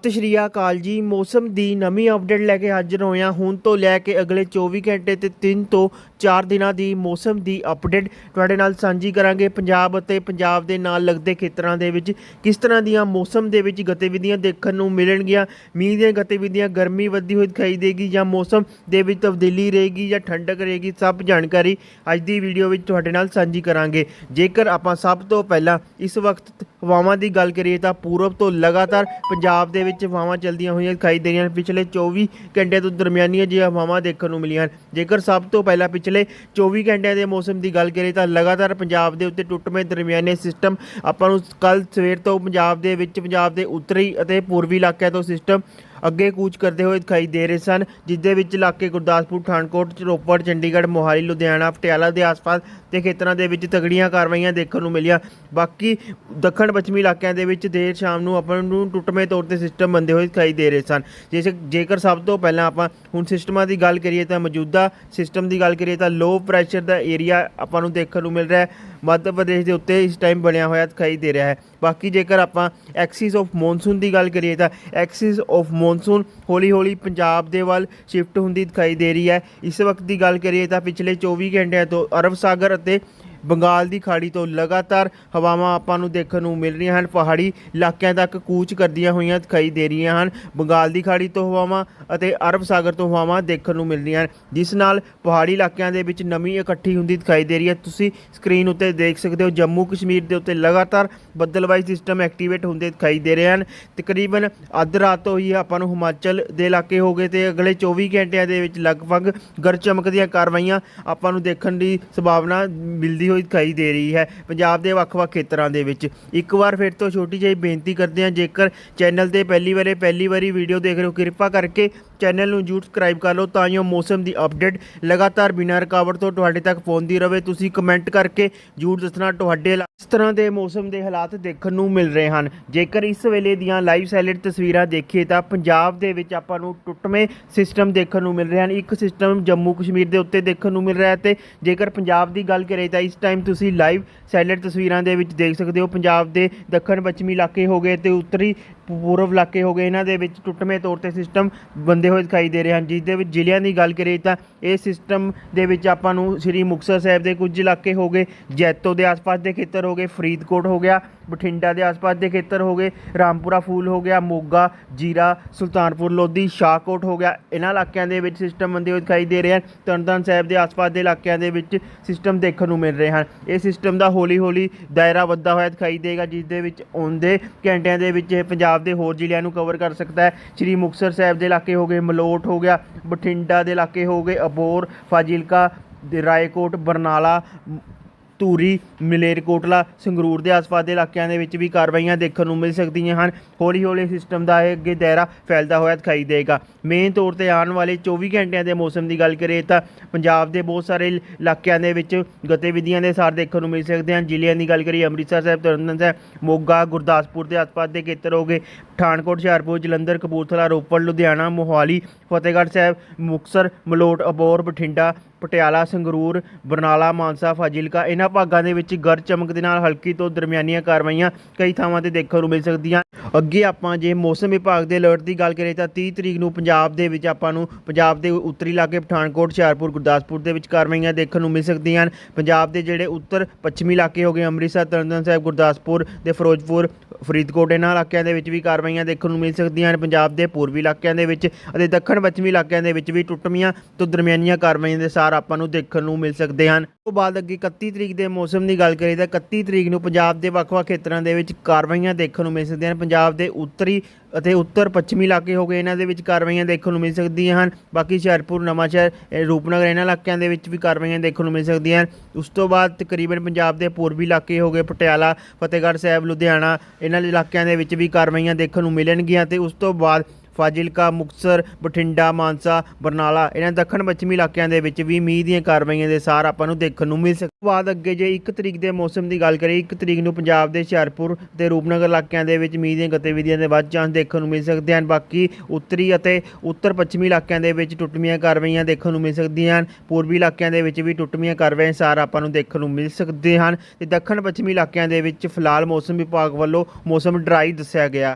ਸਤਿ ਸ਼੍ਰੀ ਅਕਾਲ ਜੀ। ਮੌਸਮ ਦੀ ਨਵੀਂ ਅਪਡੇਟ ਲੈ ਕੇ ਹਾਜ਼ਰ ਹੋਇਆ ਹੁਣ ਤੋਂ ਲੈ ਕੇ ਅਗਲੇ 24 ਘੰਟੇ ਤੇ 3 ਤੋਂ 4 ਦਿਨਾਂ ਦੀ ਮੌਸਮ ਦੀ ਅਪਡੇਟ ਤੁਹਾਡੇ ਨਾਲ ਸਾਂਝੀ ਕਰਾਂਗੇ। ਪੰਜਾਬ ਅਤੇ ਪੰਜਾਬ ਦੇ ਨਾਲ ਲੱਗਦੇ ਖੇਤਰਾਂ ਦੇ ਵਿੱਚ ਕਿਸ ਤਰ੍ਹਾਂ ਦੀਆਂ ਮੌਸਮ ਦੇ ਵਿੱਚ ਗਤੀਵਿਧੀਆਂ ਦੇਖਣ ਨੂੰ ਮਿਲਣਗੀਆਂ? ਮੀਂਹ ਦੀਆਂ ਗਤੀਵਿਧੀਆਂ ਗਰਮੀ ਵੱਧਦੀ ਹੋਈ ਦਿਖਾਈ ਦੇਗੀ ਜਾਂ ਮੌਸਮ ਦੇ ਵਿੱਚ ਤਬਦੀਲੀ ਰਹੇਗੀ ਜਾਂ ਠੰਡਕ ਰਹੇਗੀ? ਸਭ ਜਾਣਕਾਰੀ ਅੱਜ ਦੀ ਵੀਡੀਓ ਵਿੱਚ ਤੁਹਾਡੇ ਨਾਲ ਸਾਂਝੀ ਕਰਾਂਗੇ। ਜੇਕਰ ਆਪਾਂ ਸਭ ਤੋਂ ਪਹਿਲਾਂ ਇਸ ਵਕਤ ਹਵਾਵਾਂ ਦੀ ਗੱਲ ਕਰੀਏ ਤਾਂ ਪੂਰਬ ਤੋਂ ਲਗਾਤਾਰ ਪੰਜਾਬ ਦੇ ਵਿੱਚ ਹਵਾਵਾਂ ਚੱਲਦੀਆਂ ਹੋਈਆਂ ਦਿਖਾਈ ਦੇ ਰਹੀਆਂ ਹਨ। ਪਿਛਲੇ 24 ਘੰਟੇ ਤੋਂ ਦਰਮਿਆਨੀਆਂ ਜਿਹੀਆਂ ਹਵਾਵਾਂ ਦੇਖਣ ਨੂੰ ਮਿਲੀਆਂ ਹਨ। ਜੇਕਰ ਸਭ ਤੋਂ ਪਹਿਲਾਂ ਪਿਛਲੇ 24 ਘੰਟਿਆਂ ਦੇ ਮੌਸਮ ਦੀ ਗੱਲ ਕਰੀਏ ਤਾਂ ਲਗਾਤਾਰ ਪੰਜਾਬ ਦੇ ਉੱਤੇ ਟੁੱਟਵੇਂ ਦਰਮਿਆਨੇ ਸਿਸਟਮ ਆਪਾਂ ਨੂੰ ਕੱਲ ਸਵੇਰ ਤੋਂ ਪੰਜਾਬ ਦੇ ਵਿੱਚ, ਪੰਜਾਬ ਦੇ ਉੱਤਰੀ ਅਤੇ ਪੂਰਬੀ ਇਲਾਕਿਆਂ ਤੋਂ ਸਿਸਟਮ ਅੱਗੇ ਕੂਚ ਕਰਦੇ ਹੋਏ ਦਿਖਾਈ ਦੇ ਰਹੇ ਸਨ ਜਿਸ ਦੇ ਵਿੱਚ ਇਲਾਕੇ ਗੁਰਦਾਸਪੁਰ, ਪਠਾਨਕੋਟ, ਰੋਪੜ, ਚੰਡੀਗੜ੍ਹ, ਮੋਹਾਲੀ, ਲੁਧਿਆਣਾ, ਪਟਿਆਲਾ ਦੇ ਆਸ-ਪਾਸ ਦੇ ਖੇਤਰਾਂ ਦੇ ਵਿੱਚ ਤਗੜੀਆਂ ਕਾਰਵਾਈਆਂ ਦੇਖਣ ਨੂੰ ਮਿਲੀਆਂ। ਬਾਕੀ ਦੱਖਣ ਪੱਛਮੀ ਇਲਾਕਿਆਂ ਦੇ ਵਿੱਚ ਦੇਰ ਸ਼ਾਮ ਨੂੰ ਆਪਾਂ ਨੂੰ ਟੁੱਟਵੇਂ ਤੌਰ ਤੇ ਸਿਸਟਮ ਬੰਦੇ ਹੋਏ ਦਿਖਾਈ ਦੇ ਰਹੇ ਸਨ। ਜਿਸ ਜੇਕਰ ਸਭ ਤੋਂ ਪਹਿਲਾਂ ਆਪਾਂ ਹੁਣ ਸਿਸਟਮਾਂ ਦੀ ਗੱਲ ਕਰੀਏ ਤਾਂ ਮੌਜੂਦਾ ਸਿਸਟਮ ਦੀ ਗੱਲ ਕਰੀਏ ਤਾਂ ਲੋ ਪ੍ਰੈਸ਼ਰ ਦਾ ਏਰੀਆ ਆਪਾਂ ਨੂੰ ਦੇਖਣ ਨੂੰ ਮਿਲ ਰਿਹਾ ਹੈ। ਮੱਧ ਪ੍ਰਦੇਸ਼ ਦੇ ਉੱਤੇ ਇਸ ਟਾਈਮ ਬਣਿਆ ਹੋਇਆ ਦਿਖਾਈ ਦੇ ਰਿਹਾ ਹੈ। ਬਾਕੀ ਜੇਕਰ ਆਪਾਂ ਐਕਸਿਸ ਆਫ ਮੌਨਸੂਨ ਦੀ ਗੱਲ ਕਰੀਏ ਤਾਂ ਐਕਸਿਸ ਆਫ ਮੌਨਸੂਨ ਹੌਲੀ ਹੌਲੀ ਪੰਜਾਬ ਦੇ ਵੱਲ ਸ਼ਿਫਟ ਹੁੰਦੀ ਦਿਖਾਈ ਦੇ ਰਹੀ ਹੈ। ਇਸ ਵਕਤ ਦੀ ਗੱਲ ਕਰੀਏ ਤਾਂ ਪਿਛਲੇ 24 ਘੰਟਿਆਂ ਤੋਂ ਅਰਬ ਸਾਗਰ ਅਤੇ ਬੰਗਾਲ ਦੀ ਖਾੜੀ ਤੋਂ ਲਗਾਤਾਰ ਹਵਾਵਾਂ ਆਪਾਂ ਨੂੰ ਦੇਖਣ ਨੂੰ ਮਿਲ ਰਹੀਆਂ ਹਨ। ਪਹਾੜੀ ਇਲਾਕਿਆਂ ਤੱਕ ਕੂਚ ਕਰਦੀਆਂ ਹੋਈਆਂ ਦਿਖਾਈ ਦੇ ਰਹੀਆਂ ਹਨ। ਬੰਗਾਲ ਦੀ ਖਾੜੀ ਤੋਂ ਹਵਾਵਾਂ ਅਤੇ ਅਰਬ ਸਾਗਰ ਤੋਂ ਹਵਾਵਾਂ ਦੇਖਣ ਨੂੰ ਮਿਲ ਰਹੀਆਂ ਹਨ, ਜਿਸ ਨਾਲ ਪਹਾੜੀ ਇਲਾਕਿਆਂ ਦੇ ਵਿੱਚ ਨਮੀ ਇਕੱਠੀ ਹੁੰਦੀ ਦਿਖਾਈ ਦੇ ਰਹੀ ਹੈ। ਤੁਸੀਂ ਸਕਰੀਨ ਉੱਤੇ ਦੇਖ ਸਕਦੇ ਹੋ, ਜੰਮੂ ਕਸ਼ਮੀਰ ਦੇ ਉੱਤੇ ਲਗਾਤਾਰ ਬੱਦਲਵਾਈ ਸਿਸਟਮ ਐਕਟੀਵੇਟ ਹੁੰਦੇ ਦਿਖਾਈ ਦੇ ਰਹੇ ਹਨ। ਤਕਰੀਬਨ ਅੱਧ ਰਾਤ ਤੋਂ ਹੀ ਆਪਾਂ ਨੂੰ ਹਿਮਾਚਲ ਦੇ ਇਲਾਕੇ ਹੋ ਗਏ ਤੇ ਅਗਲੇ 24 ਘੰਟਿਆਂ ਦੇ ਵਿੱਚ ਲਗਭਗ ਗਰ ਚਮਕ ਦੀਆਂ ਕਾਰਵਾਈਆਂ ਆਪਾਂ ਨੂੰ ਦੇਖਣ ਦੀ ਸੰਭਾਵਨਾ ਮਿਲਦੀ ਹੋਈ ਦਿਖਾਈ ਦੇ ਰਹੀ ਹੈ। ਪੰਜਾਬ ਦੇ ਵੱਖ-ਵੱਖ ਖੇਤਰਾਂ ਦੇ ਵਿੱਚ ਇੱਕ ਵਾਰ ਫਿਰ ਤੋਂ ਛੋਟੀ ਜਿਹੀ ਬੇਨਤੀ ਕਰਦੇ ਹਾਂ, ਜੇਕਰ ਚੈਨਲ ਤੇ ਪਹਿਲੀ ਵਾਰੇ ਪਹਿਲੀ ਵਾਰੀ ਵੀਡੀਓ ਦੇਖ ਰਹੇ ਹੋ, ਕਿਰਪਾ ਕਰਕੇ ਚੈਨਲ ਨੂੰ ਜਰੂਰ ਸਬਸਕ੍ਰਾਈਬ ਕਰ ਲਓ ਤਾਂ ਜੋ ਮੌਸਮ ਦੀ ਅਪਡੇਟ ਲਗਾਤਾਰ ਬਿਨਾਂ ਰੁਕਾਵਟ ਤੋਂ ਤੁਹਾਡੇ ਤੱਕ ਪਹੁੰਚਦੀ ਰਹੇ ਤੁਸੀਂ ਕਮੈਂਟ ਕਰਕੇ ਜਰੂਰ ਦੱਸਣਾ ਤੁਹਾਡੇ ਇਸ ਤਰ੍ਹਾਂ ਦੇ ਮੌਸਮ ਦੇ ਹਾਲਾਤ ਦੇਖਣ ਨੂੰ ਮਿਲ ਰਹੇ ਹਨ। ਜੇਕਰ ਇਸ ਵੇਲੇ ਦੀਆਂ ਲਾਈਵ ਸੈਲਡ ਤਸਵੀਰਾਂ ਦੇਖੀਏ ਤਾਂ ਪੰਜਾਬ ਦੇ ਵਿੱਚ ਆਪਾਂ ਨੂੰ ਟੁੱਟਵੇਂ ਸਿਸਟਮ ਦੇਖਣ ਨੂੰ ਮਿਲ ਰਹੇ ਹਨ। ਇੱਕ ਸਿਸਟਮ ਜੰਮੂ ਕਸ਼ਮੀਰ ਦੇ ਉੱਤੇ ਦੇਖਣ ਨੂੰ ਮਿਲ ਰਿਹਾ ਹੈ ਤੇ ਜੇਕਰ ਪੰਜਾਬ ਦੀ ਗੱਲ ਕਰੀਏ ਤਾਂ ਇਸ ਟਾਈਮ ਤੁਸੀਂ ਲਾਈਵ ਸੈਲਡ ਤਸਵੀਰਾਂ ਦੇ ਵਿੱਚ ਦੇਖ ਸਕਦੇ ਹੋ। ਪੰਜਾਬ ਦੇ ਦੱਖਣ ਪੱਛਮੀ ਇਲਾਕੇ ਹੋ ਗਏ ਅਤੇ ਉੱਤਰੀ ਪੂਰਬ ਇਲਾਕੇ ਹੋ ਗਏ, ਇਹਨਾਂ ਦੇ ਵਿੱਚ ਟੁੱਟਵੇਂ ਤੌਰ ਤੇ ਸਿਸਟਮ ਬੰਦੇ ਹੋਏ ਦਿਖਾਈ ਦੇ ਰਹੇ ਹਨ। ਜਿਸ ਦੇ ਵਿੱਚ ਜ਼ਿਲ੍ਹਿਆਂ ਦੀ ਗੱਲ ਕਰੀਏ ਤਾਂ ਇਹ ਸਿਸਟਮ ਦੇ ਵਿੱਚ ਆਪਾਂ ਨੂੰ ਸ੍ਰੀ ਮੁਕਤਸਰ ਸਾਹਿਬ ਦੇ ਕੁਝ ਇਲਾਕੇ ਹੋ ਗਏ, ਜੈਤੋ ਦੇ ਆਸ-ਪਾਸ ਦੇ ਖੇਤਰ ਹੋ ਗਏ, ਫਰੀਦਕੋਟ ਹੋ ਗਿਆ, ਬਠਿੰਡਾ ਦੇ ਆਸ-ਪਾਸ ਦੇ ਖੇਤਰ ਹੋ ਗਏ, ਰਾਮਪੁਰਾ ਫੂਲ ਹੋ ਗਿਆ, ਮੋਗਾ, ਜੀਰਾ, ਸੁਲਤਾਨਪੁਰ, ਲੋਧੀ, ਸ਼ਾਹਕੋਟ ਹੋ ਗਿਆ। ਇਹਨਾਂ ਇਲਾਕਿਆਂ ਦੇ ਵਿੱਚ ਸਿਸਟਮ ਬੰਦੇ ਹੋਏ ਦਿਖਾਈ ਦੇ ਰਹੇ ਹਨ। ਤਰਨਤਾਰਨ ਸਾਹਿਬ ਦੇ ਆਸ-ਪਾਸ ਦੇ ਇਲਾਕਿਆਂ ਦੇ ਵਿੱਚ ਸਿਸਟਮ ਦੇਖਣ ਨੂੰ ਮਿਲ ਰਹੇ ਹਨ। ਇਹ ਸਿਸਟਮ ਦਾ ਹੌਲੀ-ਹੌਲੀ ਦਾਇਰਾ ਵੱਧਦਾ ਹੋਇਆ ਦਿਖਾਈ ਦੇਗਾ, ਜਿਸ ਦੇ ਵਿੱਚ ਆਉਂਦੇ ਘੰਟਿਆਂ ਦੇ ਵਿੱਚ ਇਹ ਪੰਜਾਬ ਦੇ ਹੋਰ ਜ਼ਿਲ੍ਹਿਆਂ ਨੂੰ ਕਵਰ ਕਰ ਸਕਦਾ ਹੈ। ਸ੍ਰੀ ਮੁਕਤਸਰ ਸਾਹਿਬ ਦੇ ਇਲਾਕੇ ਹੋ ਗਏ ਮਲੋਟ ਹੋ ਗਿਆ, ਬਠਿੰਡਾ ਦੇ ਇਲਾਕੇ ਹੋ ਗਏ ਅਬੋਰ, ਫਾਜ਼ਿਲਕਾ, ਰਾਏਕੋਟ, ਬਰਨਾਲਾ ਧੂਰੀ ਮਲੇਰਕੋਟਲਾ ਸੰਗਰੂਰ ਦੇ ਆਸ-ਪਾਸ ਦੇ ਇਲਾਕਿਆਂ ਦੇ ਵਿੱਚ ਵੀ ਕਾਰਵਾਈਆਂ ਦੇਖਣ ਨੂੰ ਮਿਲ ਸਕਦੀਆਂ ਹਨ। ਹੌਲੀ-ਹੌਲੀ ਸਿਸਟਮ ਦਾ ਇਹ ਅੱਗੇ ਦਾਇਰਾ ਫੈਲਦਾ ਹੋਇਆ ਦਿਖਾਈ ਦੇਗਾ। ਮੇਨ ਤੌਰ ਤੇ ਆਉਣ ਵਾਲੇ 24 ਘੰਟਿਆਂ ਦੇ ਮੌਸਮ ਦੀ ਗੱਲ ਕਰੀਏ ਤਾਂ ਪੰਜਾਬ ਦੇ ਬਹੁਤ ਸਾਰੇ ਇਲਾਕਿਆਂ ਦੇ ਵਿੱਚ ਗਤੀਵਿਧੀਆਂ ਦੇ ਸਾਰ ਦੇਖਣ ਨੂੰ ਮਿਲ ਸਕਦੇ ਹਨ। ਜ਼ਿਲ੍ਹਿਆਂ ਦੀ ਗੱਲ ਕਰੀਏ, ਅੰਮ੍ਰਿਤਸਰ ਸਾਹਿਬ, ਤਰਨਤਾਰਨ ਸਾਹਿਬ, ਮੋਗਾ, ਗੁਰਦਾਸਪੁਰ ਦੇ ਆਸ-ਪਾਸ ਦੇ ਖੇਤਰ ਹੋ ਗਏ। ਪਠਾਨਕੋਟ, ਹੁਸ਼ਿਆਰਪੁਰ, ਜਲੰਧਰ, ਕਪੂਰਥਲਾ, ਰੋਪੜ, ਲੁਧਿਆਣਾ, ਮੋਹਾਲੀ, ਫਤਿਹਗੜ੍ਹ ਸਾਹਿਬ, ਮੁਕਤਸਰ, ਮਲੋਟ ਅਬੋਰ ਬਠਿੰਡਾ, ਪਟਿਆਲਾ, ਸੰਗਰੂਰ, ਬਰਨਾਲਾ, ਮਾਨਸਾ, ਫਾਜ਼ਿਲਕਾ, ਇਹਨਾਂ ਭਾਗਾਂ ਦੇ ਵਿੱਚ ਗਰ ਚਮਕ ਦੇ ਨਾਲ ਹਲਕੀ ਤੋਂ ਦਰਮਿਆਨੀਆਂ ਕਾਰਵਾਈਆਂ ਕਈ ਥਾਵਾਂ ਤੇ ਦੇਖਣ ਨੂੰ ਮਿਲ ਸਕਦੀਆਂ ਅੱਗੇ ਆਪਾਂ ਜੇ ਮੌਸਮ ਵਿਭਾਗ ਦੇ ਅਲਰਟ ਦੀ ਗੱਲ ਕਰੀਏ ਤਾਂ 30 ਤਰੀਕ ਨੂੰ ਪੰਜਾਬ ਦੇ ਵਿੱਚ ਆਪਾਂ ਨੂੰ, ਪੰਜਾਬ ਦੇ ਉੱਤਰੀ ਇਲਾਕੇ ਪਠਾਨਕੋਟ, ਹੁਸ਼ਿਆਰਪੁਰ, ਗੁਰਦਾਸਪੁਰ ਦੇ ਵਿੱਚ ਕਾਰਵਾਈਆਂ ਦੇਖਣ ਨੂੰ ਮਿਲ ਸਕਦੀਆਂ ਹਨ। ਪੰਜਾਬ ਦੇ ਜਿਹੜੇ ਉੱਤਰ ਪੱਛਮੀ ਇਲਾਕੇ ਹੋ ਗਏ, ਅੰਮ੍ਰਿਤਸਰ, ਤਰਨਤਾਰਨ ਸਾਹਿਬ, ਗੁਰਦਾਸਪੁਰ ਦੇ ਫਿਰੋਜ਼ਪੁਰ, ਫਰੀਦਕੋਟ, ਇਹਨਾਂ ਇਲਾਕਿਆਂ ਦੇ ਵਿੱਚ ਵੀ ਕਾਰਵਾਈਆਂ ਦੇਖਣ ਨੂੰ ਮਿਲ ਸਕਦੀਆਂ ਹਨ। ਪੰਜਾਬ ਦੇ ਪੂਰਬੀ ਇਲਾਕਿਆਂ ਦੇ ਵਿੱਚ ਅਤੇ ਦੱਖਣ ਪੱਛਮੀ ਇਲਾਕਿਆਂ ਦੇ ਵਿੱਚ ਵੀ ਟੁੱਟਵੀਆਂ ਤੋਂ ਦਰਮਿਆਨੀਆਂ ਕਾਰਵਾਈਆਂ ਦੇ ਸਾਰ ਆਪਾਂ ਨੂੰ ਦੇਖਣ ਨੂੰ ਮਿਲ ਸਕਦੇ ਹਨ। ਉਸ ਤੋਂ ਬਾਅਦ ਅੱਗੇ 31 ਤਰੀਕ ਦੇ ਮੌਸਮ ਦੀ ਗੱਲ ਕਰੀਏ ਤਾਂ 31 ਤਰੀਕ ਨੂੰ ਪੰਜਾਬ ਦੇ ਵੱਖ-ਵੱਖ ਖੇਤਰਾਂ ਦੇ ਵਿੱਚ ਕਾਰਵਾਈਆਂ ਦੇਖਣ ਨੂੰ ਮਿਲ ਸਕਦੀਆਂ ਹਨ। ਪੰਜਾਬ ਪੰਜਾਬ ਦੇ ਉੱਤਰੀ ਅਤੇ ਉੱਤਰ ਪੱਛਮੀ ਇਲਾਕੇ ਹੋ ਗਏ, ਇਹਨਾਂ ਦੇ ਵਿੱਚ ਕਾਰਵਾਈਆਂ ਦੇਖਣ ਨੂੰ ਮਿਲ ਸਕਦੀਆਂ ਹਨ। ਬਾਕੀ ਹੁਸ਼ਿਆਰਪੁਰ, ਨਵਾਂਸ਼ਹਿਰ ਰੂਪਨਗਰ ਇਹਨਾਂ ਇਲਾਕਿਆਂ ਦੇ ਵਿੱਚ ਵੀ ਕਾਰਵਾਈਆਂ ਦੇਖਣ ਨੂੰ ਮਿਲ ਸਕਦੀਆਂ ਹਨ। ਉਸ ਤੋਂ ਬਾਅਦ ਤਕਰੀਬਨ ਪੰਜਾਬ ਦੇ ਪੂਰਬੀ ਇਲਾਕੇ ਹੋ ਗਏ, ਪਟਿਆਲਾ, ਫਤਿਹਗੜ੍ਹ ਸਾਹਿਬ, ਲੁਧਿਆਣਾ, ਇਹਨਾਂ ਇਲਾਕਿਆਂ ਦੇ ਵਿੱਚ ਵੀ ਕਾਰਵਾਈਆਂ ਦੇਖਣ ਨੂੰ ਮਿਲਣਗੀਆਂ ਤੇ ਉਸ ਤੋਂ ਬਾਅਦ ਫਾਜ਼ਿਲਕਾ, ਮੁਕਤਸਰ, ਬਠਿੰਡਾ, ਮਾਨਸਾ, ਬਰਨਾਲਾ, ਇਹਨਾਂ ਦੱਖਣ ਪੱਛਮੀ ਇਲਾਕਿਆਂ ਦੇ ਵਿੱਚ ਵੀ ਮੀਂਹ ਦੀਆਂ ਕਾਰਵਾਈਆਂ ਦੇ ਸਾਰ ਆਪਾਂ ਨੂੰ ਦੇਖਣ ਨੂੰ ਮਿਲ ਸਕਦਾ। ਬਾਅਦ ਅੱਗੇ ਜੇ 1 ਤਰੀਕ ਦੇ ਮੌਸਮ ਦੀ ਗੱਲ ਕਰੀਏ 1 ਤਰੀਕ ਨੂੰ ਪੰਜਾਬ ਦੇ ਹੁਸ਼ਿਆਰਪੁਰ ਤੇ ਰੂਪਨਗਰ ਇਲਾਕਿਆਂ ਦੇ ਵਿੱਚ ਮੀਂਹ ਦੀਆਂ ਗਤੀਵਿਧੀਆਂ ਦੇ ਵੱਧ ਚਾਂਸ ਦੇਖਣ ਨੂੰ ਮਿਲ ਸਕਦੇ ਹਨ। ਬਾਕੀ ਉੱਤਰੀ ਅਤੇ ਉੱਤਰ ਪੱਛਮੀ ਇਲਾਕਿਆਂ ਦੇ ਵਿੱਚ ਟੁੱਟਵੀਆਂ ਕਾਰਵਾਈਆਂ ਦੇਖਣ ਨੂੰ ਮਿਲ ਸਕਦੀਆਂ ਹਨ। ਪੂਰਬੀ ਇਲਾਕਿਆਂ ਦੇ ਵਿੱਚ ਵੀ ਟੁੱਟਵੀਆਂ ਕਾਰਵਾਈਆਂ ਸਾਰ ਆਪਾਂ ਨੂੰ ਦੇਖਣ ਨੂੰ ਮਿਲ ਸਕਦੇ ਹਨ। ਤੇ ਦੱਖਣ ਪੱਛਮੀ ਇਲਾਕਿਆਂ ਦੇ ਵਿੱਚ ਫਿਲਹਾਲ ਮੌਸਮ ਵਿਭਾਗ ਵੱਲੋਂ ਮੌਸਮ ਡਰਾਈ ਦੱਸਿਆ ਗਿਆ।